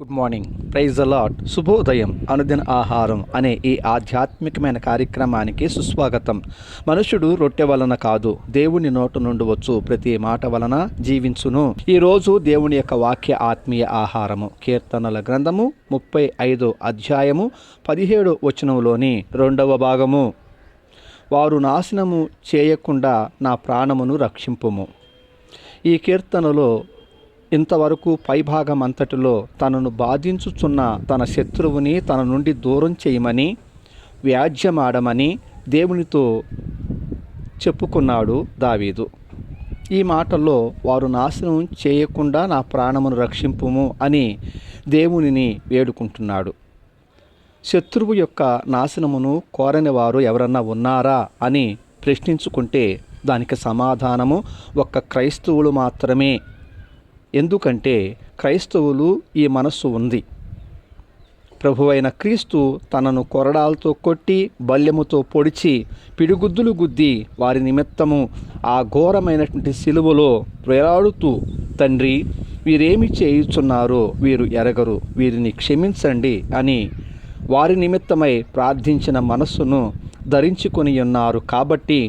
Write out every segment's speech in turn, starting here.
Good morning praise allot శుభోదయం అనుదిన ఆహారం అనే ఈ ఆధ్యాత్మికమైన కార్యక్రమానికి సుస్వాగతం మనుషుడు రొట్టె వలన కాదు దేవుని నోటు నుండి వచ్చు ప్రతి మాట వలన జీవించును ఈరోజు దేవుని యొక్క వాక్య ఆత్మీయ ఆహారము కీర్తనల గ్రంథము ముప్పై ఐదు అధ్యాయము పదిహేడు వచనంలోని రెండవ భాగము వారు నాశనము చేయకుండా నా ప్రాణమును రక్షింపుము ఈ కీర్తనలో ఇంతవరకు పైభాగం అంతటిలో తనను బాధించుచున్న తన శత్రువుని తన నుండి దూరం చేయమని వ్యాజ్యమాడమని దేవునితో చెప్పుకున్నాడు దావీదు. ఈ మాటల్లో వారు నాశనం చేయకుండా నా ప్రాణమును రక్షింపుము అని దేవునిని వేడుకుంటున్నాడు. శత్రువు యొక్క నాశనమును కోరని వారు ఎవరన్నా ఉన్నారా అని ప్రశ్నించుకుంటే దానికి సమాధానము ఒక్క క్రైస్తవులు మాత్రమే ఎందుకంటే క్రైస్తవులు ఈ మనస్సు ఉంది. ప్రభువైన క్రీస్తు తనను కొరడాలతో కొట్టి బల్యముతో పొడిచి పిడిగుద్దులు గుద్ది వారి నిమిత్తము ఆ ఘోరమైనటువంటి సిలువలో వేలాడుతూ తండ్రి వీరేమి చేయుచున్నారో వీరు ఎరగరు వీరిని క్షమించండి అని వారి నిమిత్తమై ప్రార్థించిన మనస్సును ధరించుకొని ఉన్నారు. కాబట్టి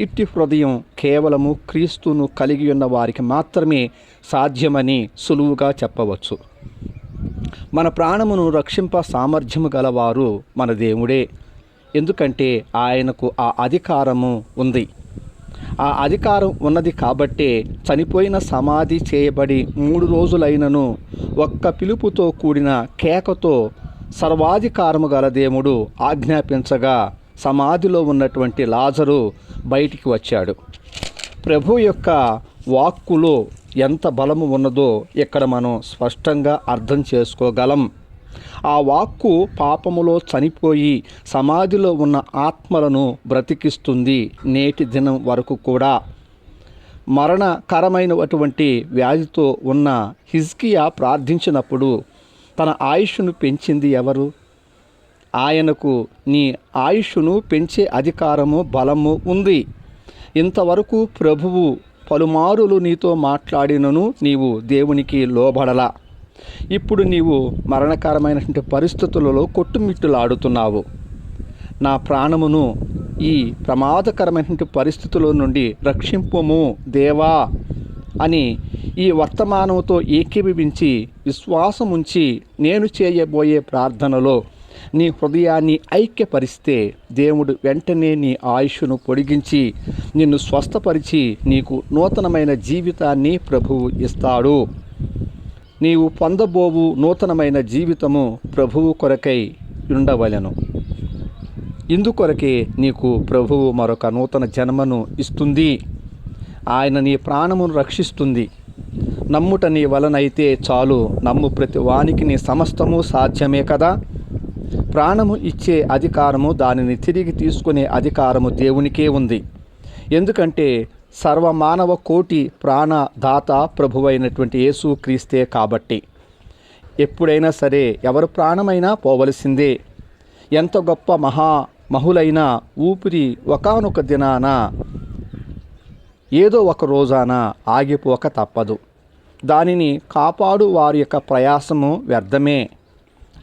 ఇట్టి హృదయం కేవలము క్రీస్తును కలిగి ఉన్న వారికి మాత్రమే సాధ్యమని సులువుగా చెప్పవచ్చు. మన ప్రాణమును రక్షింప సామర్థ్యము గలవారు మన దేవుడే. ఎందుకంటే ఆయనకు ఆ అధికారము ఉంది. ఆ అధికారం ఉన్నది కాబట్టే చనిపోయిన సమాధి చేయబడి మూడు రోజులైనను ఒక్క పిలుపుతో కూడిన కేకతో సర్వాధికారము గల దేవుడు ఆజ్ఞాపించగా సమాధిలో ఉన్నటువంటి లాజరు బయటికి వచ్చాడు. ప్రభు యొక్క వాక్కులో ఎంత బలము ఉన్నదో ఇక్కడ మనం స్పష్టంగా అర్థం చేసుకోగలం. ఆ వాక్కు పాపములో చనిపోయి సమాధిలో ఉన్న ఆత్మలను బ్రతికిస్తుంది నేటి దినం వరకు కూడా. మరణకరమైనటువంటి వ్యాధితో ఉన్న హిజ్కియా ప్రార్థించినప్పుడు తన ఆయుష్ను పెంచింది ఎవరు? ఆయనకు నీ ఆయుష్ను పెంచే అధికారము బలము ఉంది. ఇంతవరకు ప్రభువు పలుమారులు నీతో మాట్లాడినను నీవు దేవునికి లోబడలా. ఇప్పుడు నీవు మరణకరమైనటువంటి పరిస్థితులలో కొట్టుమిట్టులాడుతున్నావు. నా ప్రాణమును ఈ ప్రమాదకరమైనటువంటి పరిస్థితుల నుండి రక్షింపము దేవా అని ఈ వర్తమానంతో ఏకీభవించి విశ్వాసముంచి నేను చేయబోయే ప్రార్థనలో నీ హృదయాన్ని ఐక్యపరిస్తే దేవుడు వెంటనే నీ ఆయుష్ను పొడిగించి నిన్ను స్వస్థపరిచి నీకు నూతనమైన జీవితాన్ని ప్రభువు ఇస్తాడు. నీవు పొందబోవు నూతనమైన జీవితము ప్రభువు కొరకై ఉండవలెను. ఇందుకొరకే నీకు ప్రభువు మరొక నూతన జన్మను ఇస్తుంది. ఆయన నీ ప్రాణమును రక్షిస్తుంది. నమ్ముట నీ వలనైతే చాలు. నమ్ము ప్రతి వానికి నీ సమస్తము సాధ్యమే కదా? ప్రాణము ఇచ్చే అధికారము దానిని తిరిగి తీసుకునే అధికారము దేవునికే ఉంది. ఎందుకంటే సర్వమానవ కోటి ప్రాణదాత ప్రభువైనటువంటి యేసు క్రీస్తే కాబట్టి. ఎప్పుడైనా సరే ఎవరు ప్రాణమైనా పోవలసిందే. ఎంత గొప్ప మహా మహులైన ఊపిరి ఒకానొక దినాన ఏదో ఒక రోజాన ఆగిపోక తప్పదు. దానిని కాపాడు వారి యొక్క ప్రయాసము వ్యర్థమే.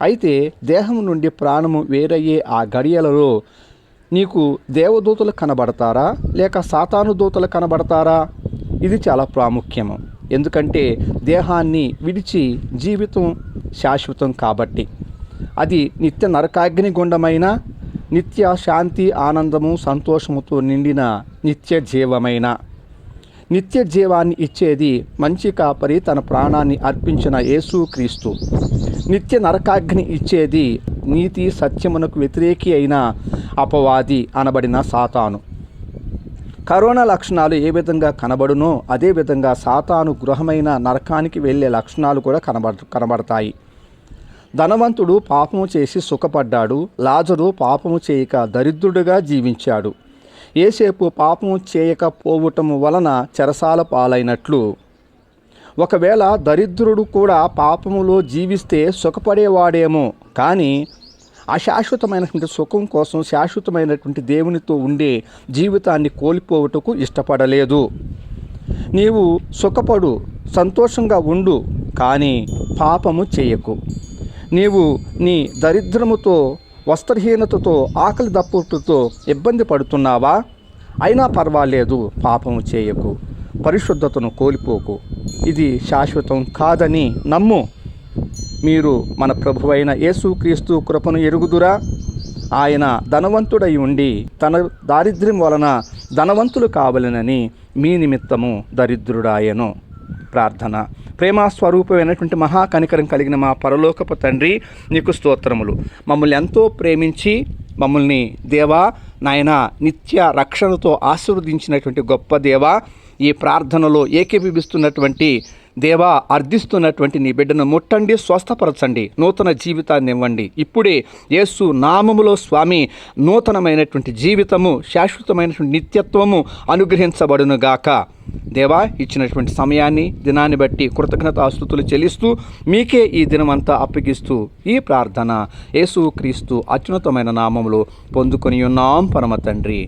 అయితే దేహం నుండి ప్రాణము వేరయ్యే ఆ గడియలలో నీకు దేవదూతలు కనబడతారా? లేక సాతాను దూతలు కనబడతారా? ఇది చాలా ప్రాముఖ్యము. ఎందుకంటే దేహాన్ని విడిచి జీవితం శాశ్వతం కాబట్టి. అది నిత్య నరకాగ్ని గుండమైన నిత్య శాంతి ఆనందము సంతోషముతో నిండిన నిత్య జీవమైన. నిత్య జీవాన్ని ఇచ్చేది మంచి కాపరి తన ప్రాణాన్ని అర్పించిన యేసుక్రీస్తు. నిత్య నరకాగ్ని ఇచ్చేది నీతి సత్యమునకు వ్యతిరేకి అయిన అపవాది అనబడిన సాతాను. కరోనా లక్షణాలు ఏ విధంగా కనబడునో అదే విధంగా సాతాను గృహమైన నరకానికి వెళ్ళే లక్షణాలు కూడా కనబడ కనబడతాయి. ధనవంతుడు పాపము చేసి సుఖపడ్డాడు లాజరు పాపము చేయక దరిద్రుడుగా జీవించాడు. ఏసేపు పాపము చేయకపోవటం వలన చెరసాల పాలైనట్లు ఒకవేళ దరిద్రుడు కూడా పాపములో జీవిస్తే సుఖపడేవాడేమో. కానీ అశాశ్వతమైనటువంటి సుఖం కోసం శాశ్వతమైనటువంటి దేవునితో ఉండే జీవితాన్ని కోల్పోవటకు ఇష్టపడలేదు. నీవు సుఖపడు సంతోషంగా ఉండు కానీ పాపము చేయకు. నీవు నీ దరిద్రముతో వస్త్రహీనతతో ఆకలి దప్పులతో ఇబ్బంది పడుతున్నావా? అయినా పర్వాలేదు పాపము చేయకు. పరిశుద్ధతను కోల్పోకు. ఇది శాశ్వతం కాదని నమ్ము. మీరు మన ప్రభువైన యేసుక్రీస్తు కృపను ఎరుగుదురా. ఆయన ధనవంతుడై ఉండి తన దారిద్ర్యం వలన ధనవంతులు కావలనని మీ నిమిత్తము దరిద్రుడాయను. ప్రార్థన. ప్రేమ స్వరూపమైనటువంటి మహాకనికరం కలిగిన మా పరలోకపు తండ్రి నీకు స్తోత్రములు. మమ్మల్ని ఎంతో ప్రేమించి మమ్మల్ని దేవా నాయన నిత్య రక్షణతో ఆశీర్వదించినటువంటి గొప్ప దేవా ఈ ప్రార్థనలో ఏకీభవిస్తున్నటువంటి దేవా అర్థిస్తున్నటువంటి నీ బిడ్డను ముట్టండి స్వస్థపరచండి నూతన జీవితాన్ని ఇవ్వండి. ఇప్పుడే యేసు నామములో స్వామి నూతనమైనటువంటి జీవితము శాశ్వతమైనటువంటి నిత్యత్వము అనుగ్రహించబడునుగాక. దేవా ఇచ్చినటువంటి సమయాన్ని దినాన్ని బట్టి కృతజ్ఞత ఆస్తుతులు చెల్లిస్తూ మీకే ఈ దినమంతా అప్పగిస్తూ ఈ ప్రార్థన యేసు క్రీస్తు అత్యున్నతమైన నామములు పొందుకొని ఉన్నాం పరమ తండ్రి.